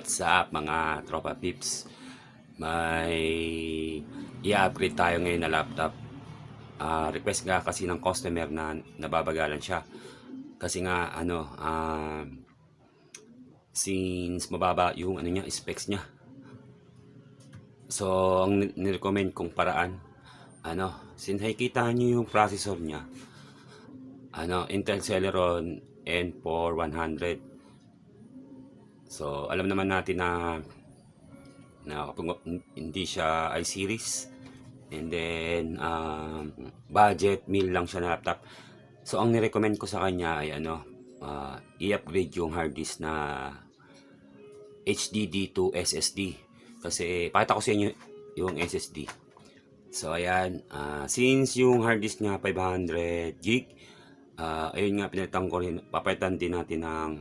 What's up mga tropa pips? May i-upgrade tayo ngayon na laptop. Ah, request nga kasi ng customer na nababagalan siya. Kasi nga ano, ah, since mababa yung ano niya, specs niya. So, ang ni- nirecommend kong paraan, ano, since nakikita niyo yung processor niya, ano, Intel Celeron N4100 So, alam naman natin na na kapag hindi siya i-series and then um, budget meal lang siya na laptop. So, ang nirecommend ko sa kanya ay ano, uh, i-upgrade yung hard disk na HDD to SSD. Kasi, pakita ko sa inyo yung SSD. So, ayan. ah, since yung hard disk niya 500 gig, ah, ayun nga, pinalitan ko rin, papalitan din natin ng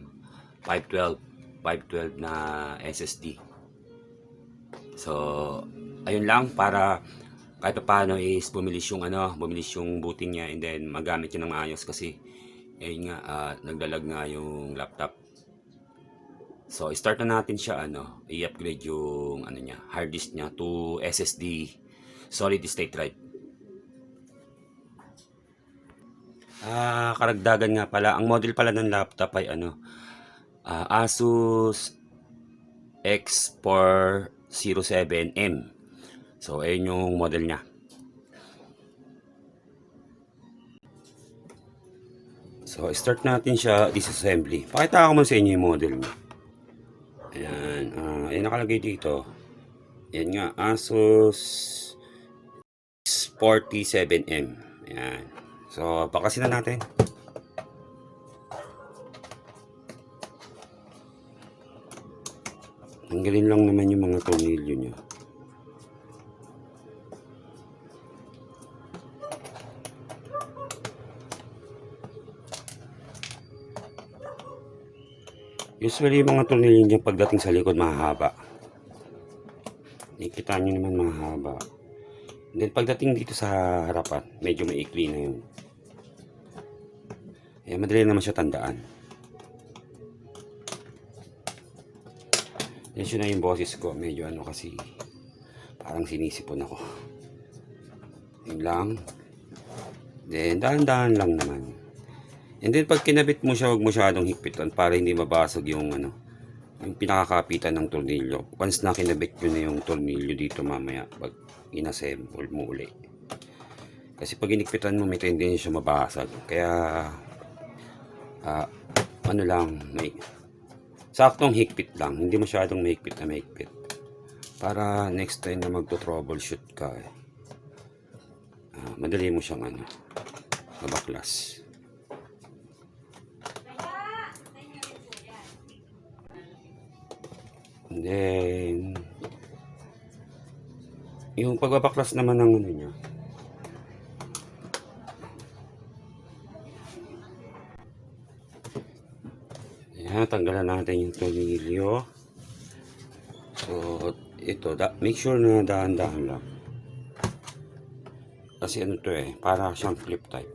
512 512 na SSD. So, ayun lang para kahit pa paano is bumilis yung ano, bumilis yung booting niya and then magamit niya ng maayos kasi ayun nga ah, naglalag nga yung laptop. So, start na natin siya ano, i-upgrade yung ano niya, hard disk niya to SSD solid state drive. Ah, karagdagan nga pala, ang model pala ng laptop ay ano, Ah, Asus X407M. So, ayun yung model niya. So, start natin siya disassembly. Pakita ko muna sa inyo yung model niya. Ayan. ah ayan nakalagay dito. Ayan nga. Asus X47M. Ayan. So, bakasin na natin. Tanggalin lang naman yung mga tornilyo niya. Usually yung mga tornilyo niya pagdating sa likod mahaba. Nakikita nyo naman mahaba. Then pagdating dito sa harapan, medyo maikli na yun. Eh, madali naman siya tandaan. Siya na yung boses ko. Medyo ano kasi, parang sinisipon ako. Yun lang. Then, dahan-dahan lang naman. And then, pag kinabit mo siya, huwag masyadong higpitan para hindi mabasag yung ano, yung pinakakapitan ng tornilyo. Once na kinabit mo na yung tornilyo dito mamaya, pag inassemble mo uli. Kasi pag inikpitan mo, may tendency siya mabasag. Kaya, ah, ano lang, may saktong higpit lang. Hindi masyadong mahigpit na mahigpit. Para next time na magto-troubleshoot ka, eh, ah, madali mo siyang ano, mabaklas. And then, yung pagbabaklas naman ng ano niya, Ayan, tanggalan natin yung tornilyo. So, ito, da, make sure na dahan-dahan lang. Kasi ano to eh, para siyang flip type.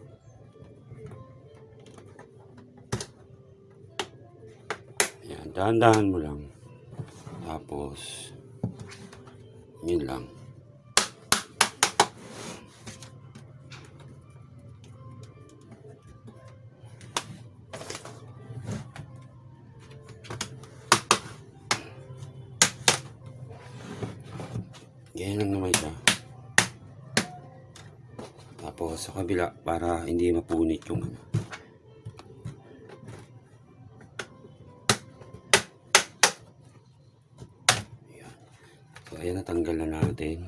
Ayan, dahan-dahan mo lang. Tapos, yun lang. Ganyan lang naman siya. Tapos sa kabila para hindi mapunit yung ano. Ayan. So ayan natanggal na natin.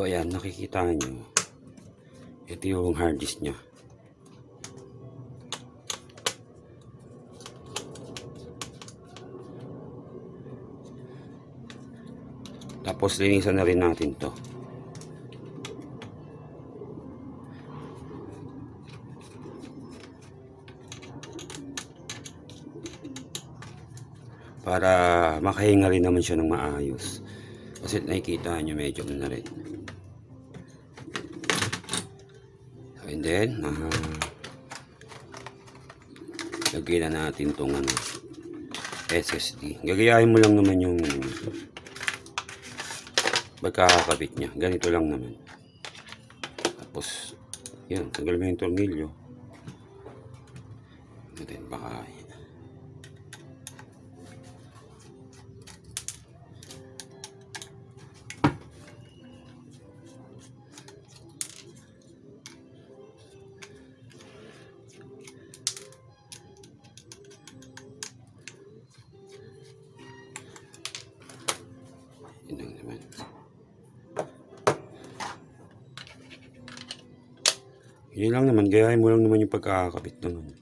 So ayan, nakikita nyo. Ito yung hard disk niya. Tapos linisan na rin natin to. para makahinga rin naman siya ng maayos. Kasi nakikita nyo medyo ano na rin. Then, ah, lagyan na natin tong ano, SSD. Gagayahin mo lang naman yung pagkakakabit niya. Ganito lang naman. Tapos, yan, tanggal mo yung tornilyo. Then, baka, Yun lang naman, gayahin mo lang naman yung pagkakakabit naman.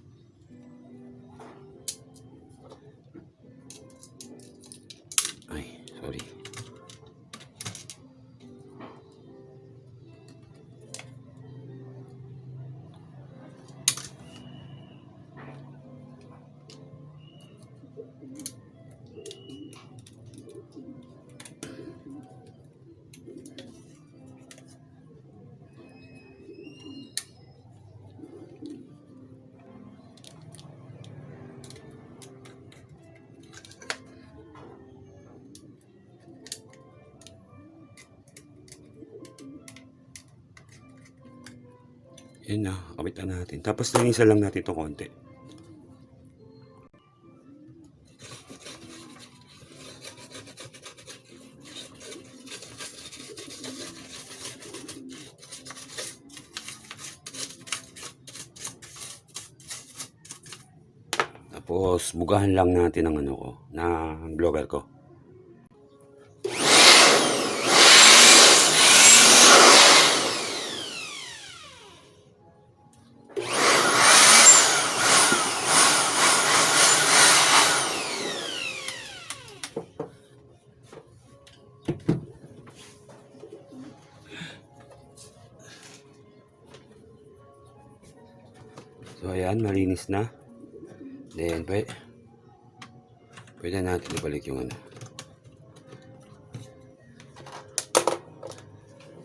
Yun na, kabitan natin. Tapos linisan lang natin ito konti. Tapos bugahan lang natin ang ano ko, ng blower ko. Ayan, malinis na. Then, pwede, pwede natin ibalik yung ano.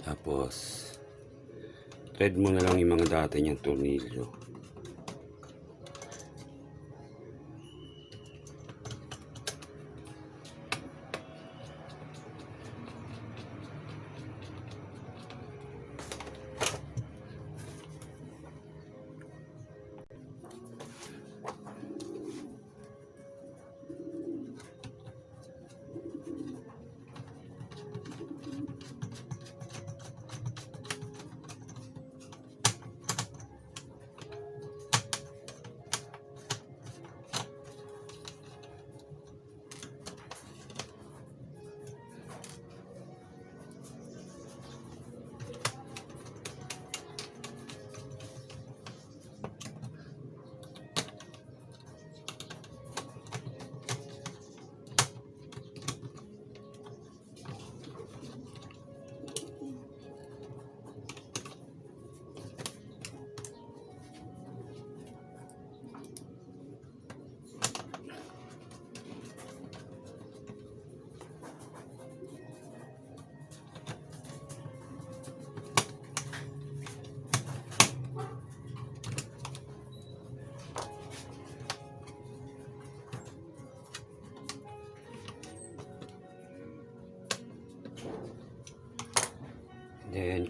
Tapos, thread mo na lang yung mga dati niyang tornilyo.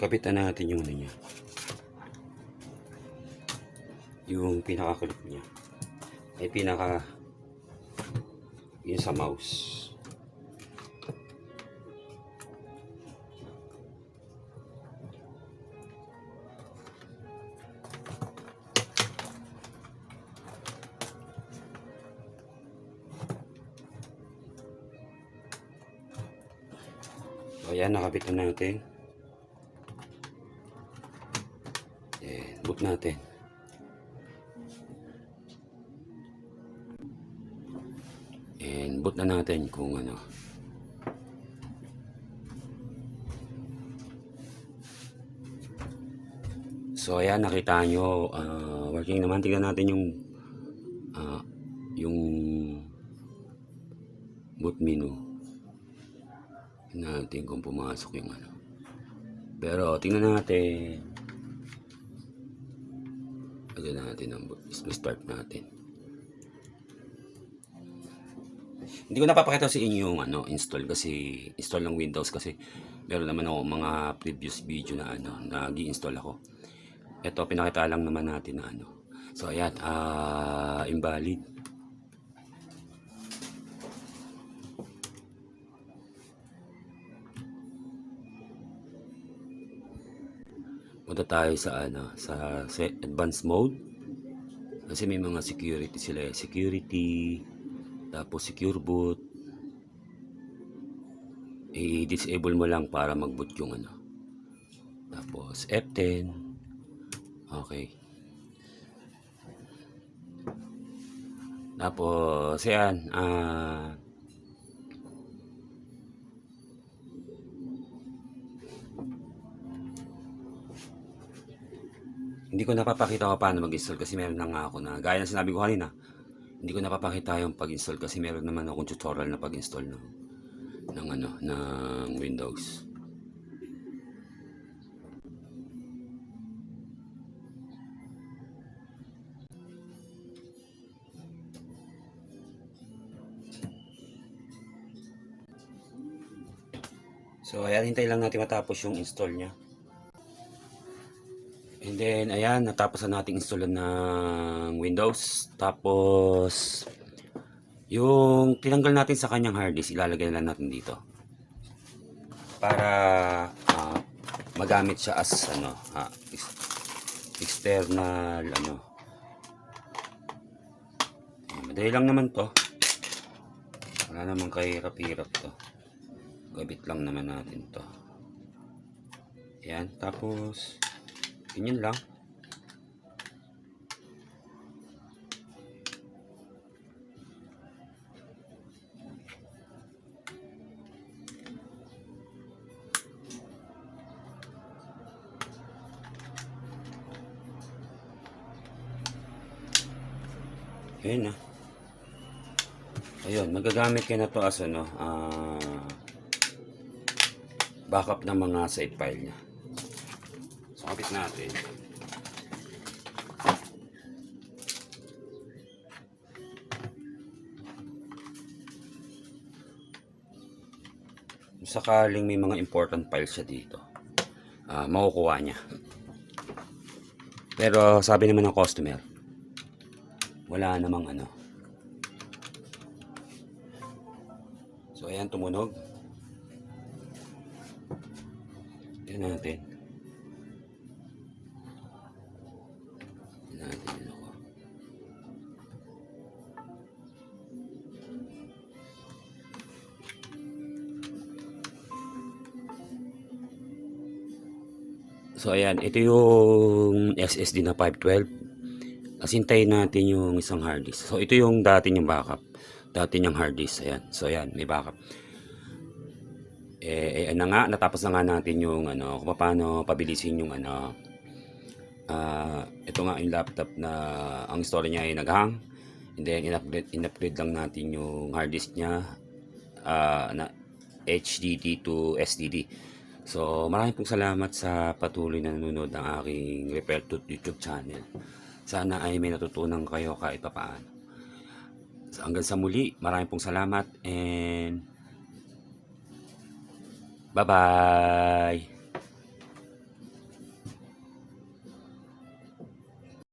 Kapitan natin yung ano niya. Yung pinaka-clip niya. Ay, pinaka... Yung sa mouse. So, ayan, nakabit na natin. natin. And boot na natin kung ano. So ayan nakita nyo uh, working naman tingnan natin yung uh, yung boot menu. Tingnan natin kung pumasok yung ano. Pero tingnan natin Lagyan natin ang start natin. Hindi ko napapakita sa inyo yung ano, install kasi install ng Windows kasi meron naman ako mga previous video na ano, nag install ako. Ito pinakita lang naman natin na ano. So ayan, ah invalid. Punta tayo sa ano, sa advanced mode. Kasi may mga security sila, eh. security, tapos secure boot. I-disable mo lang para mag-boot yung ano. Tapos F10. Okay. Tapos yan, ah hindi ko napapakita ko paano mag-install kasi meron na nga ako na gaya ng sinabi ko kanina hindi ko napapakita yung pag-install kasi meron naman akong tutorial na pag-install ng ng ano ng Windows. So ayan hintay lang natin matapos yung install niya And then, ayan, natapos na nating installan ng Windows. Tapos, yung tinanggal natin sa kanyang hard disk, ilalagay na lang natin dito. Para ah, magamit siya as ano, ex- external ano. Madali lang naman to. Wala naman kahirap-hirap to. Gabit lang naman natin to. Ayan, tapos Ganyan lang. Ayun na. Ayun, magagamit kayo na to as ano, ah, backup ng mga save file niya. So, kapit natin. Sakaling may mga important files siya dito, ah makukuha niya. Pero sabi naman ng customer, wala namang ano. So, ayan, tumunog. Yan natin. So ayan, ito yung SSD na 512. As hintayin natin yung isang hard disk. So ito yung dati yung backup. Dati yung hard disk. Ayan. So ayan, may backup. Eh, eh na nga, natapos na nga natin yung ano, kung paano pabilisin yung ano, ah ito nga yung laptop na ang story niya ay naghang. And then, in-upgrade, in-upgrade lang natin yung hard disk niya ah, na HDD to SDD. So, maraming pong salamat sa patuloy na nanonood ng aking Repair to YouTube channel. Sana ay may natutunan kayo kahit papaano. So, hanggang sa muli, maraming pong salamat and bye-bye!